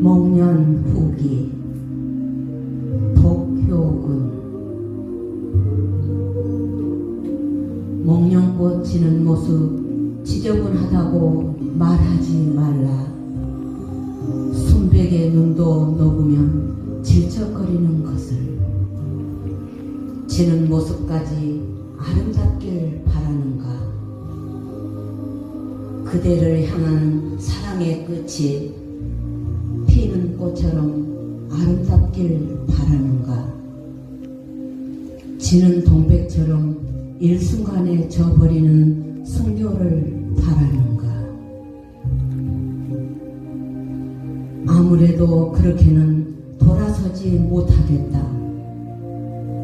목련 후기. 독효군 목련꽃 지는 모습 지저분하다고 말하지 말라. 순백의 눈도 녹으면 질척거리는 것을. 지는 모습까지 아름답길 바라는가. 그대를 향한 사랑의 끝이 피는 꽃처럼 아름답길 바라는가. 지는 동백처럼 일순간에 져버리는 순교를 바라는가. 아무래도 그렇게는 돌아서지 못하겠다.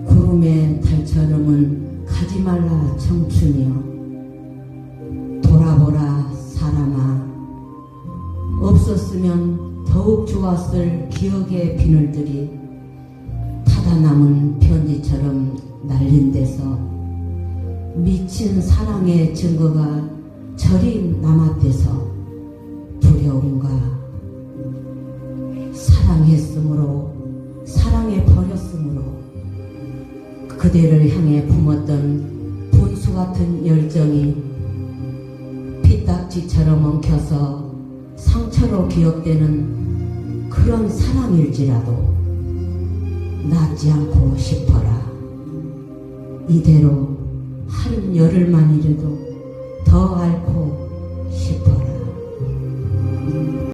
구름의 달처럼은 가지 말라 청춘이여. 돌아보라 사람아. 없었으면 더욱 좋았을 기억의 비늘들이 타다 남은 편지처럼 날린 데서 미친 사랑의 증거가 저리 남았대서 두려운가 사랑했으므로 사랑해 버렸으므로 그대를 향해 품었던 분수 같은 열정이 피딱지처럼 엉켜서 상처로 기억되는 그런 사랑일지라도 낫지 않고 싶어라. 이대로 한 열흘만이라도 더 앓고